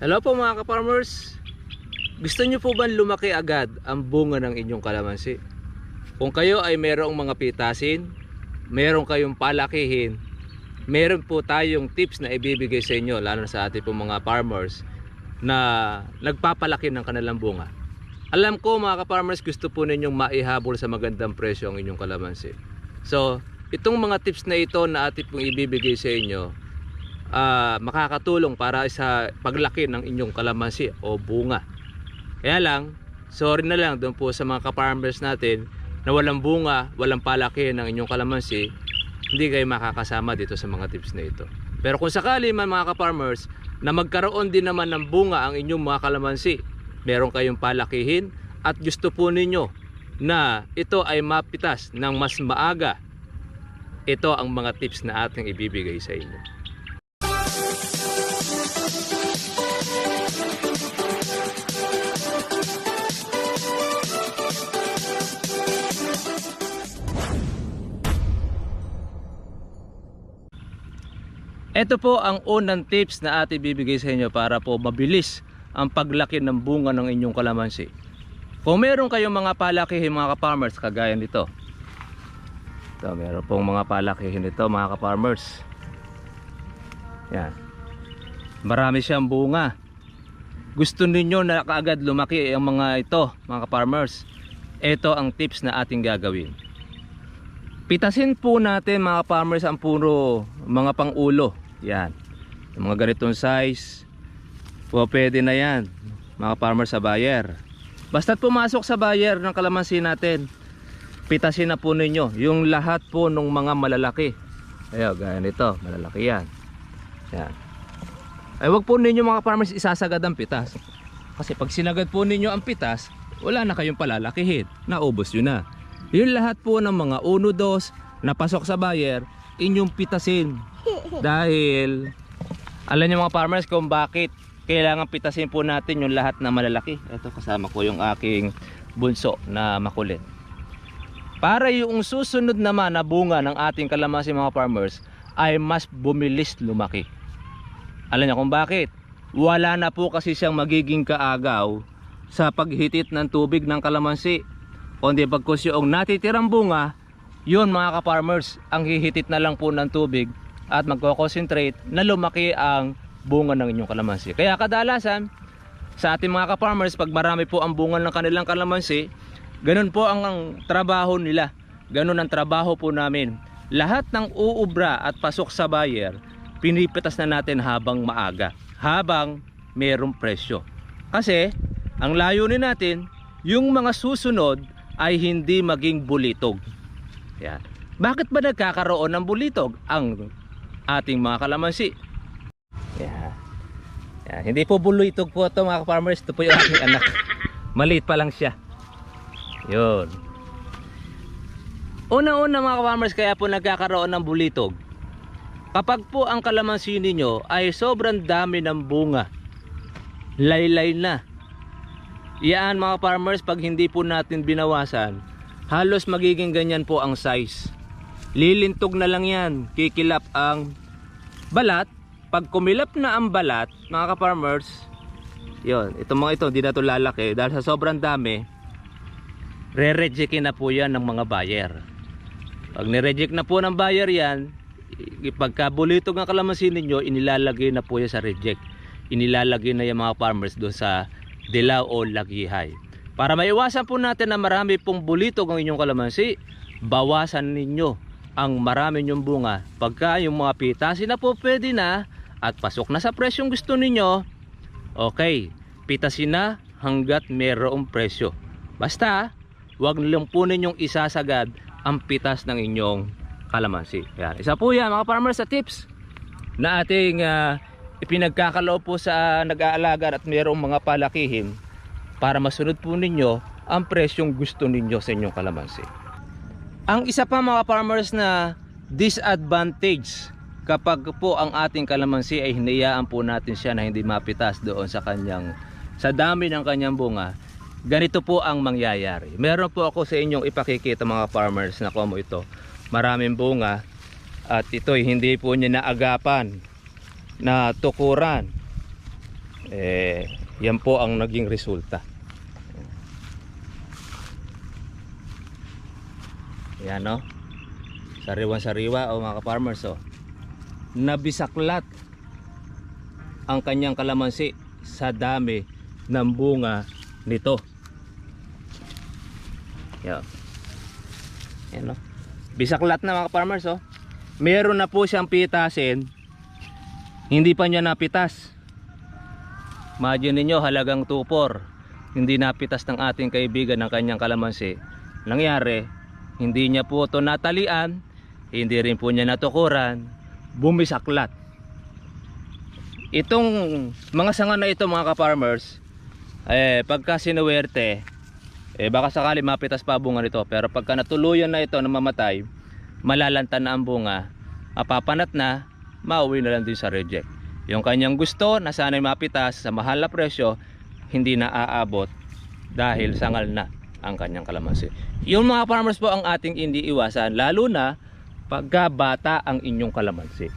Hello po mga ka-farmers. Gusto niyo po ba lumaki agad ang bunga ng inyong kalamansi? Kung kayo ay merong mga pitasin, meron kayong palakihin, meron po tayong tips na ibibigay sa inyo lalo sa ating po mga farmers na nagpapalaki ng kanilang bunga. Alam ko mga ka-farmers gusto po ninyong maihabol sa magandang presyo ang inyong kalamansi. So, itong mga tips na ito na ating pong ibibigay sa inyo ah, makakatulong para sa paglaki ng inyong kalamansi o bunga. Kaya lang, sorry na lang doon po sa mga ka-farmers natin na walang bunga, walang palaki ng inyong kalamansi, hindi kayo makakasama dito sa mga tips na ito. Pero kung sakali man mga ka-farmers na magkaroon din naman ng bunga ang inyong mga kalamansi, meron kayong palakihin at gusto po ninyo na ito ay mapitas ng mas maaga, ito ang mga tips na ating ibibigay sa inyo. Ito po ang unang tips na ate bibigay sa inyo para po mabilis ang paglaki ng bunga ng inyong kalamansi. Kung meron kayong mga palakihin mga ka-farmers kagaya nito. Ito, meron pong mga palakihin nito mga ka-farmers. Yan. Marami siyang bunga. Gusto ninyo na kaagad lumaki ang mga ito mga ka-farmers. Ito ang tips na ating gagawin. Pitasin po natin mga farmers ang puro mga pangulo. Yan. Yung mga ganitong size. Po pwede na yan. Mga farmers sa buyer. Basta't pumasok sa buyer ng kalamansi natin. Pitasin na po ninyo yung lahat po ng mga malalaki. Ayo, gaya nito. Malalaki yan. Yan. Ay wag po ninyo mga farmers isasagad ang pitas. Kasi pag sinagad po ninyo ang pitas, wala na kayong palalakihin. Naubos yun na. Yung lahat po ng mga uno-dos na pasok sa buyer, inyong pitasin. Dahil, alam niyo mga farmers kung bakit kailangan pitasin po natin yung lahat na malalaki. Ito kasama ko yung aking bunso na makulit. Para yung susunod naman na bunga ng ating kalamansi mga farmers ay mas bumilis lumaki. Alam niyo kung bakit? Wala na po kasi siyang magiging kaagaw sa paghitit ng tubig ng kalamansi kundi pagkus yung natitirang bunga, yun mga ka-farmers, ang hihitit na lang po ng tubig at magko-concentrate na lumaki ang bunga ng inyong kalamansi. Kaya kadalasan, sa ating mga ka-farmers, pag marami po ang bunga ng kanilang kalamansi, ganun po ang, ang trabaho nila. Ganun ang trabaho po namin. Lahat ng uubra at pasok sa buyer, pinipitas na natin habang maaga, habang merong presyo. Kasi, ang layunin natin, yung mga susunod ay hindi maging bulitog. Yan. Bakit ba nagkakaroon ng bulitog ang ating mga kalamansi? Yan. Yan. Hindi po bulitog po ito mga farmers. Ito po yung aking anak. Maliit pa lang siya. Yun. Una-una mga farmers kaya po nagkakaroon ng bulitog. Kapag po ang kalamansi ninyo ay sobrang dami ng bunga. Laylay na. Yan mga farmers pag hindi po natin binawasan, halos magiging ganyan po ang size. Lilintog na lang yan, kikilap ang balat. Pag kumilap na ang balat, mga ka-farmers, yun, itong mga ito, hindi na ito lalaki dahil sa sobrang dami, re-rejectin na po yan ng mga buyer. Pag nireject na po ng buyer yan, pagkabulitog ang kalamansi ninyo, inilalagay na po yan sa reject. Inilalagay na yung mga farmers doon sa dilaw o lagihay. Para maiwasan po natin na marami pong bulitog ang inyong kalamansi, bawasan ninyo ang marami nyong bunga. Pagka yung mga pitasin na po pwede na at pasok na sa presyong gusto ninyo, okay, pitasin na hanggat mayroong presyo. Basta, wag lang po ninyong isasagad ang pitas ng inyong kalamansi. Yan. Isa po yan mga farmers sa tips na ating ah, ipinagkakaloob po sa nag-aalaga at mayroong mga palakihin para masunod po ninyo ang presyong gusto ninyo sa inyong kalamansi. Ang isa pa mga farmers na disadvantage kapag po ang ating kalamansi ay hinayaan po natin siya na hindi mapitas doon sa kanyang sa dami ng kanyang bunga ganito po ang mangyayari meron po ako sa inyong ipakikita mga farmers na komo ito maraming bunga at ito hindi po niya naagapan na tukuran Eh, yan po ang naging resulta. Yan no. Sariwan sariwa o mga farmers oh. Nabisaklat ang kanyang kalamansi sa dami ng bunga nito. Yan. Yan no. Bisaklat na mga farmers oh. Meron na po siyang pitasin. Hindi pa niya napitas. Imagine ninyo halagang tupor. Hindi napitas ng ating kaibigan ng kanyang kalamansi. Nangyari, hindi niya po ito natalian, hindi rin po niya natukuran, bumisaklat. Itong mga sanga na ito mga ka-farmers, eh, pagka sinuwerte, eh, baka sakali mapitas pa bunga nito. Pero pagka natuluyan na ito na mamatay, malalanta na ang bunga, apapanat na, mauwi na lang din sa reject. Yung kanyang gusto na sana'y mapitas sa mahal na presyo, hindi na aabot dahil sangal na ang kanyang kalamansi. Yung mga farmers po ang ating hindi iwasan, lalo na pagka ang inyong kalamansi.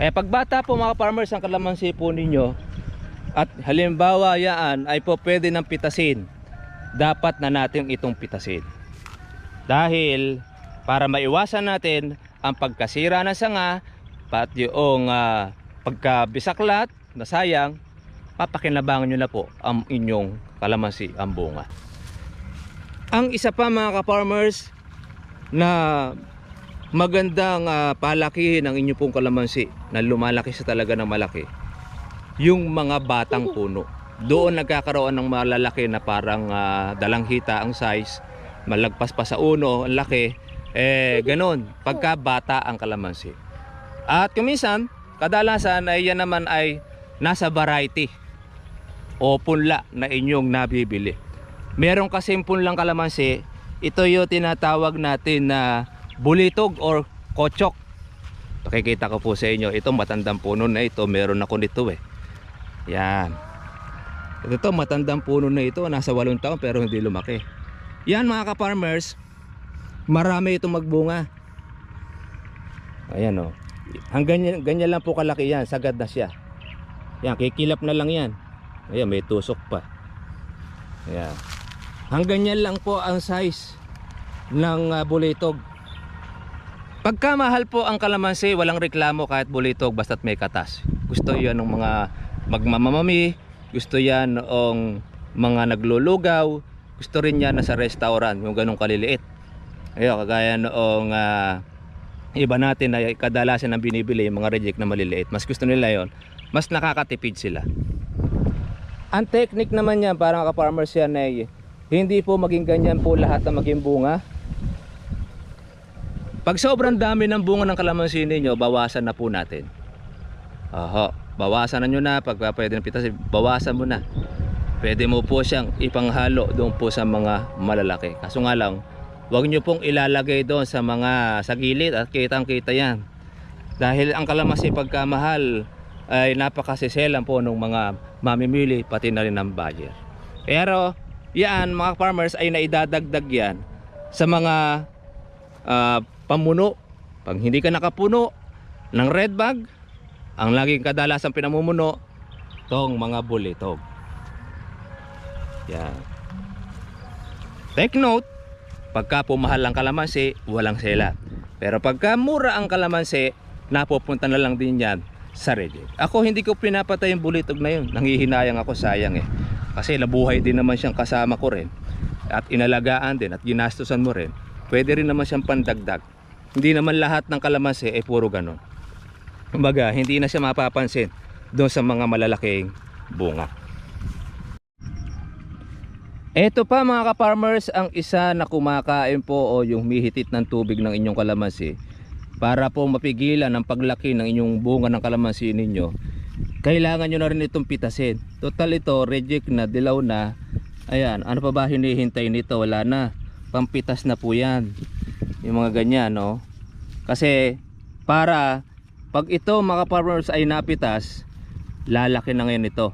Kaya pag bata po mga farmers ang kalamansi po ninyo, at halimbawa yaan ay po pwede ng pitasin, dapat na natin itong pitasin. Dahil para maiwasan natin ang pagkasira ng sanga pat yung ah, pagkabisaklat na sayang papakinabangan nyo na po ang inyong kalamansi ang bunga. Ang isa pa mga ka-farmers na magandang ah, palakihin ang inyong pong kalamansi na lumalaki sa talaga ng malaki yung mga batang puno. Doon nagkakaroon ng malalaki na parang ah, dalanghita ang size malagpas pa sa uno ang laki eh ganun pagka bata ang kalamansi. At kuminsan kadalasan ay yan naman ay nasa variety o punla na inyong nabibili. Meron kasing punlang kalamansi ito yung tinatawag natin na bulitog or kochok pakikita ko po sa inyo itong matandang puno na ito meron ako nito eh. Yan. Ito matandang puno na ito nasa 8 taon pero hindi lumaki. Yan mga ka-farmers marami itong magbunga. Ayan o hanggang ganyan, ganyan lang po kalaki yan sagad na siya. Yan kikilap na lang yan ayan may tusok pa. Ayan. Hanggang yan lang po ang size ng uh, bulitog. Pagka mahal po ang kalamansi walang reklamo kahit bulitog basta't may katas. Gusto yan ng mga magmamamami gusto yan ng mga naglulugaw gusto rin yan na sa restaurant yung ganong kaliliit. Ayun, kagaya noong ah, iba natin na kadalasan ang binibili yung mga reject na maliliit. Mas gusto nila yon mas nakakatipid sila. Ang technique naman yan, parang ka-farmers yan ay hindi po maging ganyan po lahat na maging bunga. Pag sobrang dami ng bunga ng kalamansi ninyo, bawasan na po natin. Oho, bawasan na nyo na. Pag pwede na pitas, bawasan mo na. Pwede mo po siyang ipanghalo doon po sa mga malalaki. Kaso nga lang, Huwag nyo pong ilalagay doon sa mga sa gilid at kitang kita yan. Dahil ang kalamansi pagkamahal ay napakasiselan po ng mga mamimili pati na rin ng buyer. Pero yan mga farmers ay naidadagdag yan sa mga ah, pamuno. Pag hindi ka nakapuno ng red bag, ang laging kadalasang pinamumuno, tong mga bulitog. Yan. Take note, Pagka pumahal ang kalamansi, walang sela. Pero pagka mura ang kalamansi, napupunta na lang din yan sa reject. Ako hindi ko pinapatay yung bulitog na yun. Nanghihinayang ako sayang eh. Kasi nabuhay din naman siyang kasama ko rin. At inalagaan din at ginastusan mo rin. Pwede rin naman siyang pandagdag. Hindi naman lahat ng kalamansi ay puro ganon. Kumbaga, hindi na siya mapapansin doon sa mga malalaking bunga. Ito pa mga ka-farmers ang isa na kumakain po o yung mihitit ng tubig ng inyong kalamansi para po mapigilan ang paglaki ng inyong bunga ng kalamansi ninyo kailangan nyo na rin itong pitasin. Total ito reject na dilaw na. Ayan ano pa ba hinihintay nito? Wala na. Pampitas na po yan. Yung mga ganyan no? Kasi para pag ito mga farmers ay napitas lalaki na ngayon ito.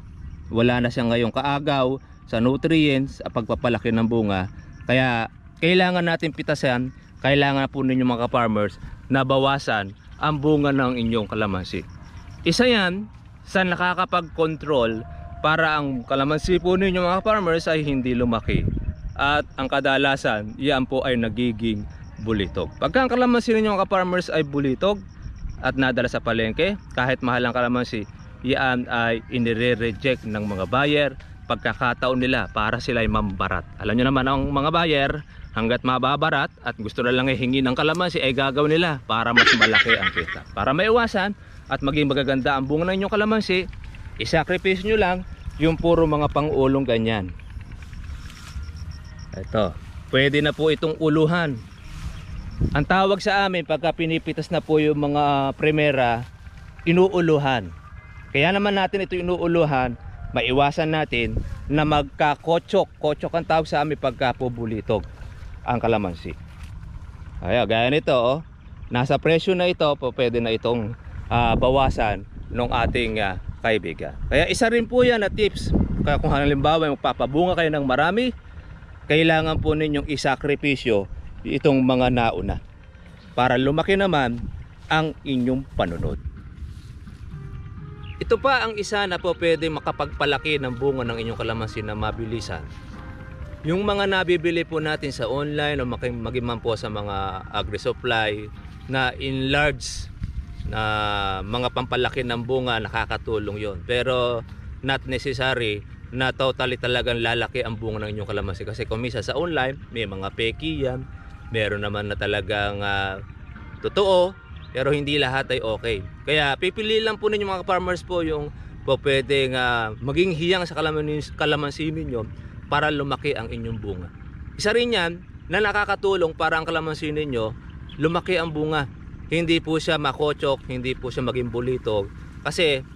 Wala na siya ngayong kaagaw sa nutrients at pagpapalaki ng bunga. Kaya kailangan natin pitasan kailangan po ninyo mga farmers na bawasan ang bunga ng inyong kalamansi Isa yan sa nakakapag-control para ang kalamansi po ninyo mga farmers ay hindi lumaki. At ang kadalasan, yan po ay nagiging bulitog. Pagka ang kalamansi ninyo mga farmers ay bulitog at nadala sa palengke, kahit mahal ang kalamansi, yan ay inire-reject ng mga buyer pagkakataon nila para sila ay mambarat. Alam nyo naman ang mga buyer, hanggat mababarat at gusto na lang ihingi ng kalamansi ay gagawin nila para mas malaki ang kita. Para maiwasan at maging magaganda ang bunga ng inyong kalamansi, isakripisyo nyo lang yung puro mga pang-ulong ganyan. Ito, pwede na po itong uluhan. Ang tawag sa amin pagka pinipitas na po yung mga primera, inuuluhan. Kaya naman natin ito inuuluhan, maiwasan natin na magkakotsok. Kotsok ang tawag sa amin pagka po bulitog ang kalamansi. Ay, gaya nito, oh. nasa presyo na ito, pwede na itong ah, bawasan ng ating ah, kaibigan. Kaya isa rin po yan na tips. Kaya kung halimbawa magpapabunga kayo ng marami, kailangan po ninyong isakripisyo itong mga nauna para lumaki naman ang inyong panunod. Ito pa ang isa na po pwede makapagpalaki ng bunga ng inyong kalamansi na mabilisan. Yung mga nabibili po natin sa online o maging po sa mga agri-supply na enlarge na mga pampalaki ng bunga nakakatulong yon pero not necessary na totally talagang lalaki ang bunga ng inyong kalamansi. Kasi kung minsan sa online may mga peki yan. Meron naman na talagang ah, totoo pero hindi lahat ay okay kaya pipili lang po ninyo mga farmers po yung po pwedeng ah, maging hiyang sa kalamansi, ninyo para lumaki ang inyong bunga isa rin yan na nakakatulong para ang kalamansi ninyo lumaki ang bunga hindi po siya makotsok, hindi po siya maging bulitog. Kasi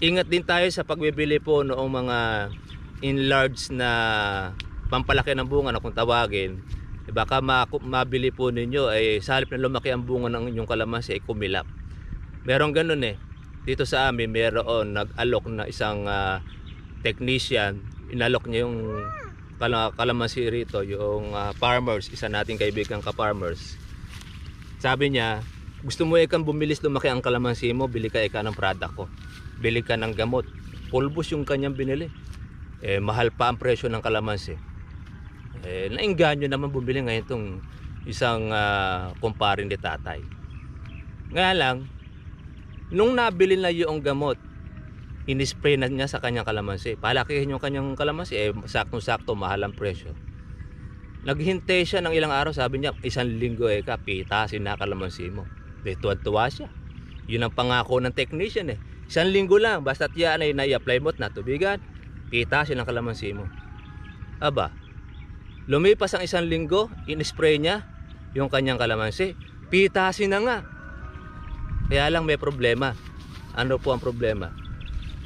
ingat din tayo sa pagbibili po noong mga enlarged na pampalaki ng bunga na kung tawagin. Eh, Baka ma- mabili po ninyo ay sa halip na lumaki ang bunga ng inyong kalamansi ay kumilap. Meron ganun eh. Dito sa amin meron nag-alok na isang ah, technician. Inalok niya yung kala- kalamansi rito, yung ah, farmers, isa nating kaibigan ka-farmers. Sabi niya, gusto mo ikang bumilis lumaki ang kalamansi mo, bili ka ika ng product ko. Bili ka ng gamot. Pulbos yung kanyang binili. Eh, mahal pa ang presyo ng kalamansi. Eh, nainganyo naman bumili ngayon itong isang uh, kumparin ni tatay. Nga lang, nung nabili na yung gamot, inispray na niya sa kanyang kalamansi. Palakihin yung kanyang kalamansi, eh, saktong-sakto, mahal ang presyo. Naghintay siya ng ilang araw, sabi niya, isang linggo eh ka, pitasin na kalamansi mo. Di tuwa siya. Yun ang pangako ng technician eh. Isang linggo lang, basta't yan ay nai-apply mo at natubigan, pitasin ang kalamansi mo. Aba, lumipas ang isang linggo, in-spray niya yung kanyang kalamansi. Pitasin na nga. Kaya lang may problema. Ano po ang problema?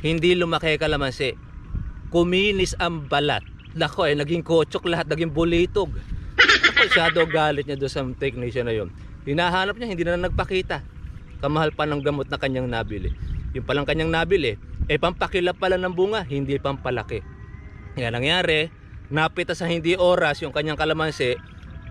Hindi lumaki kalamansi. Kuminis ang balat. Nako eh, naging kotsok lahat, naging bulitog. Shadow galit niya doon sa technician na yun. Hinahanap niya, hindi na nagpakita. Kamahal pa ng gamot na kanyang nabili. Yung palang kanyang nabili, eh pampakilap pala ng bunga, hindi pampalaki. Kaya nangyari, napita sa hindi oras yung kanyang kalamansi,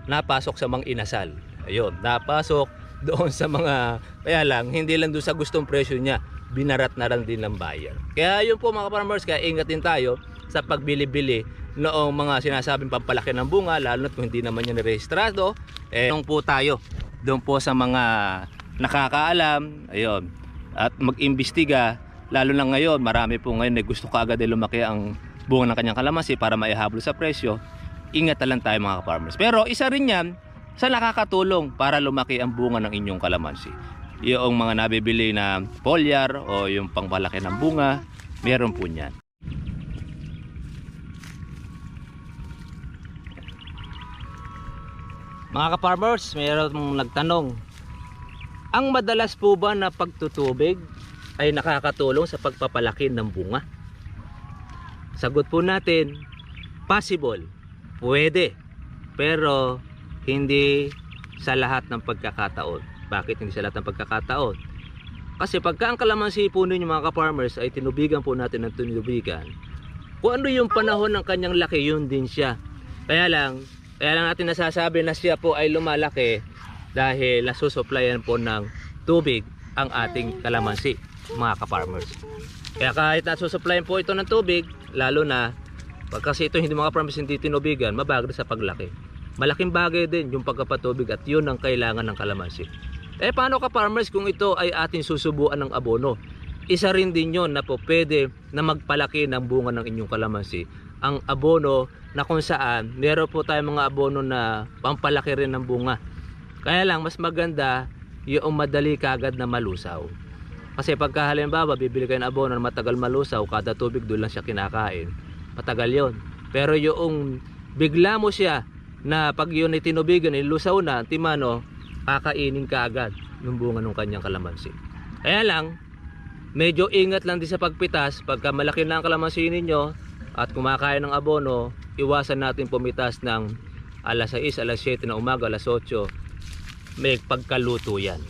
napasok sa mga inasal. Ayun, napasok doon sa mga, kaya lang, hindi lang doon sa gustong presyo niya, binarat na lang din ng buyer. Kaya yun po mga farmers, kaya ingat din tayo sa pagbili-bili noong mga sinasabing pampalaki ng bunga, lalo na kung hindi naman yan rehistrado, eh, doon po tayo, doon po sa mga nakakaalam, ayun, at mag-imbestiga, lalo na ngayon, marami po ngayon na gusto kaagad ay lumaki ang bunga ng kanyang kalamansi para maihabol sa presyo, ingat na lang tayo mga farmers. Pero isa rin yan sa nakakatulong para lumaki ang bunga ng inyong kalamansi. Yung mga nabibili na foliar o yung pangpalaki ng bunga, meron po niyan. Mga ka-farmers, mayroong nagtanong. Ang madalas po ba na pagtutubig ay nakakatulong sa pagpapalaki ng bunga? Sagot po natin, possible. Pwede. Pero hindi sa lahat ng pagkakataon. Bakit hindi sa lahat ng pagkakataon? Kasi pagka ang kalamansi po ninyo mga ka-farmers ay tinubigan po natin ng tinubigan, kung ano yung panahon ng kanyang laki, yun din siya. Kaya lang, kaya lang natin nasasabi na siya po ay lumalaki dahil nasusupplyan po ng tubig ang ating kalamansi. mga ka-farmers. Kaya kahit nasusupplyan po ito ng tubig, lalo na pag kasi ito hindi mga farmers hindi tinubigan, mabagal sa paglaki. Malaking bagay din yung pagkapatubig at yun ang kailangan ng kalamansi. Eh paano ka farmers kung ito ay ating susubuan ng abono? Isa rin din yon na po pwede na magpalaki ng bunga ng inyong kalamansi. Ang abono na kung saan meron po tayong mga abono na pampalaki rin ng bunga. Kaya lang mas maganda yung madali kagad na malusaw. Kasi pagka halimbawa bibili kayo ng abono na matagal malusaw, kada tubig doon lang siya kinakain. Matagal yon. Pero yung bigla mo siya na pag yun ay tinubigan, ilusaw na, timano, kakainin ka agad ng bunga ng kanyang kalamansi. Kaya lang, medyo ingat lang din sa pagpitas pagka malaki na ang kalamansi ninyo at kumakain ng abono, iwasan natin pumitas ng alas 6, alas 7 na umaga, alas 8 may pagkaluto yan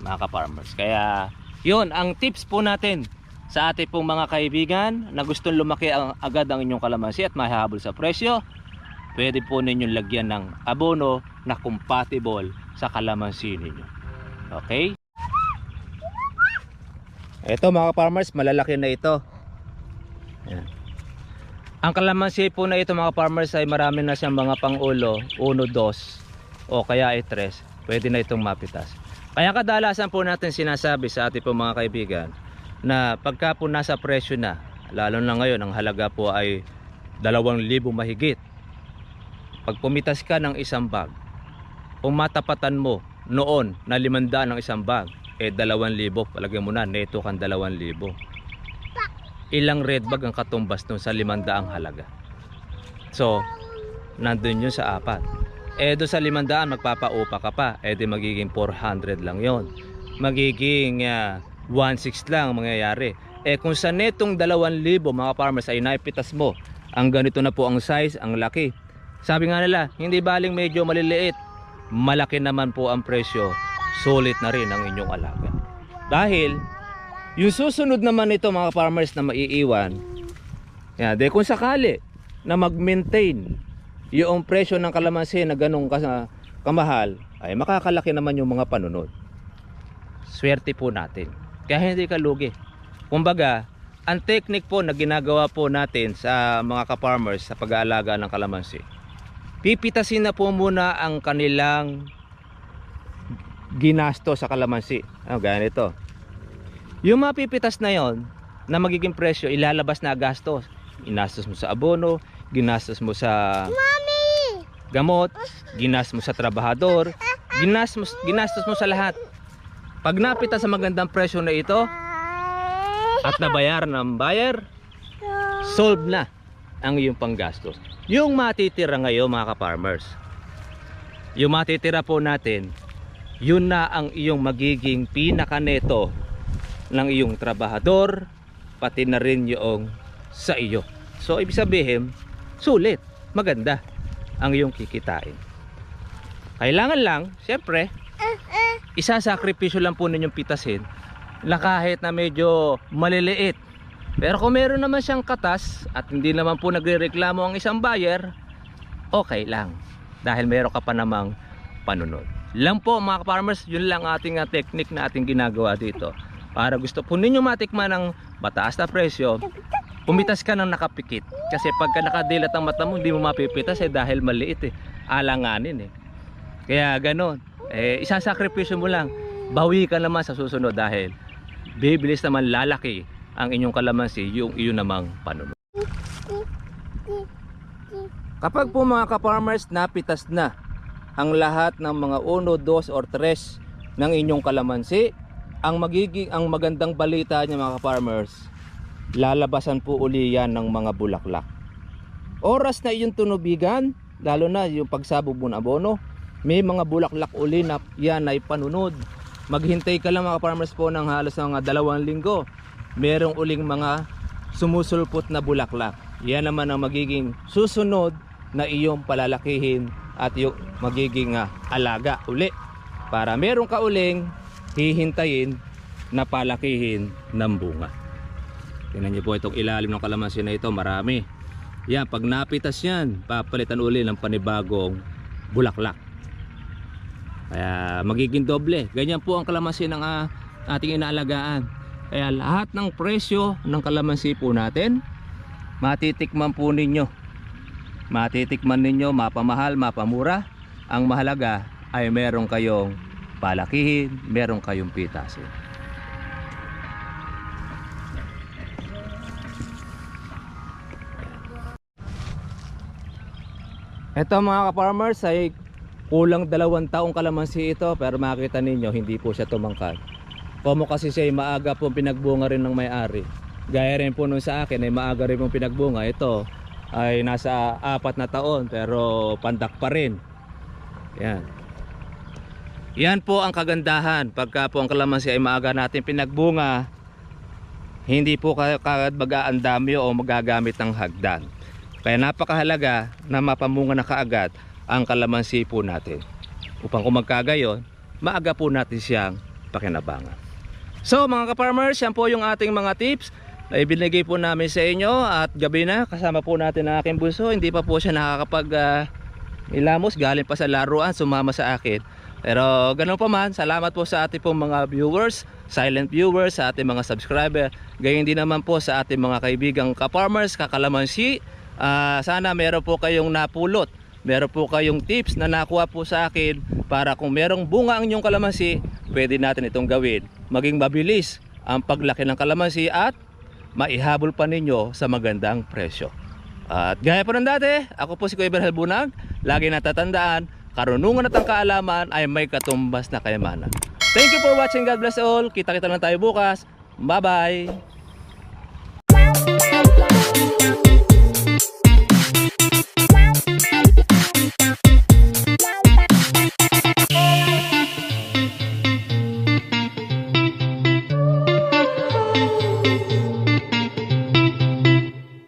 mga ka-farmers. Kaya yun ang tips po natin sa ating pong mga kaibigan na gustong lumaki ang, agad ang inyong kalamansi at mahahabol sa presyo. Pwede po ninyong lagyan ng abono na compatible sa kalamansi ninyo. Okay? Ito mga farmers, malalaki na ito. Ayan. Ang kalamansi po na ito mga farmers ay marami na siyang mga pangulo, 1, 2 o kaya ay 3. Pwede na itong mapitas. Kaya kadalasan po natin sinasabi sa ating po mga kaibigan na pagka po nasa presyo na, lalo na ngayon ang halaga po ay 2,000 mahigit. Pag pumitas ka ng isang bag, kung matapatan mo noon na 500 ng isang bag, eh 2,000, palagyan mo na, neto kang 2,000. Ilang red bag ang katumbas nun sa 500 ang halaga. So, nandun yun sa apat. Eh doon sa 500 magpapaupa ka pa, eh di magiging 400 lang yon. Magiging ah, 1.6 lang ang mangyayari. Eh kung sa netong 2,000 mga farmers ay naipitas mo, ang ganito na po ang size, ang laki. Sabi nga nila, hindi baling medyo maliliit, malaki naman po ang presyo, sulit na rin ang inyong alaga. Dahil, yung susunod naman ito mga farmers na maiiwan, yan, de kung sakali na mag-maintain yung presyo ng kalamansi na ganong kamahal, ay makakalaki naman yung mga panunod. Swerte po natin. Kaya hindi ka lugi. Kumbaga, ang technique po na ginagawa po natin sa mga ka-farmers sa pag-aalaga ng kalamansi, pipitasin na po muna ang kanilang ginasto sa kalamansi. Ano, ganito. Yung mapipitas na yon na magiging presyo, ilalabas na gastos. Inastos mo sa abono, ginastos mo sa gamot, ginastos mo sa trabahador, ginastos, ginastos mo sa lahat. Pag napita sa magandang presyo na ito at nabayaran ng buyer, solve na ang iyong panggastos. Yung matitira ngayon mga ka-farmers, yung matitira po natin, yun na ang iyong magiging pinakaneto ng iyong trabahador, pati na rin yung sa iyo. So, ibig sabihin, sulit, maganda ang iyong kikitain. Kailangan lang, siyempre, isasakripisyo lang po ninyong pitasin na kahit na medyo maliliit. Pero kung meron naman siyang katas at hindi naman po nagrereklamo ang isang buyer, okay lang. Dahil meron ka pa namang panunod. Lang po mga farmers, yun lang ating uh, technique na ating ginagawa dito. Para gusto po ninyo matikman ng mataas na presyo, pumitas ka ng nakapikit. Kasi pagka nakadilat ang mata mo, hindi mo mapipitas eh dahil maliit eh. Alanganin eh. Kaya ganon. Eh, isasakripisyo mo lang. Bawi ka naman sa susunod dahil bibilis naman lalaki ang inyong kalamansi yung iyon namang panunod. Kapag po mga ka-farmers napitas na ang lahat ng mga 1, 2 or 3 ng inyong kalamansi, ang magiging ang magandang balita niya mga ka-farmers, lalabasan po uli yan ng mga bulaklak. Oras na iyong tunubigan, lalo na yung pagsabog mo ng abono, may mga bulaklak uli na yan ay panunod. Maghintay ka lang mga farmers po ng halos mga dalawang linggo. Merong uling mga sumusulpot na bulaklak. Yan naman ang magiging susunod na iyong palalakihin at yung magiging ah, alaga uli. Para meron ka uling hihintayin na palakihin ng bunga. Tingnan niyo po itong ilalim ng kalamansi na ito, marami. Yan, pag napitas yan, papalitan uli ng panibagong bulaklak. Kaya magiging doble. Ganyan po ang kalamansi ng ah, ating inaalagaan. Kaya lahat ng presyo ng kalamansi po natin, matitikman po ninyo. Matitikman ninyo, mapamahal, mapamura. Ang mahalaga ay meron kayong palakihin, meron kayong pitasin. Ito mga ka-farmers ay kulang dalawang taong kalamansi ito pero makita ninyo hindi po siya tumangkad. Como kasi siya ay maaga pong pinagbunga rin ng may-ari. Gaya rin po nung sa akin ay maaga rin pong pinagbunga. Ito ay nasa apat na taon pero pandak pa rin. Yan. Yan po ang kagandahan pagka po ang kalamansi ay maaga natin pinagbunga. Hindi po kagad mag-aandami o magagamit ng hagdan. Kaya napakahalaga na mapamunga na kaagad ang kalamansi po natin. Upang kung magkagayon, maaga po natin siyang pakinabangan. So mga ka-farmers, yan po yung ating mga tips na ibinigay po namin sa inyo at gabi na kasama po natin ang aking bunso. Hindi pa po siya nakakapag ah, ilamos, galing pa sa laruan, sumama sa akin. Pero ganun pa man, salamat po sa ating pong mga viewers, silent viewers, sa ating mga subscriber. Gayon din naman po sa ating mga kaibigang ka-farmers, kakalamansi. Ah, sana meron po kayong napulot. Meron po kayong tips na nakuha po sa akin para kung merong bunga ang inyong kalamansi, pwede natin itong gawin. Maging mabilis ang paglaki ng kalamansi at maihabol pa ninyo sa magandang presyo. At gaya po ng dati, ako po si Kuya Berhel Bunag. Lagi natatandaan, karunungan at ang kaalaman ay may katumbas na kayamanan. Thank you for watching. God bless all. Kita-kita lang tayo bukas. Bye-bye.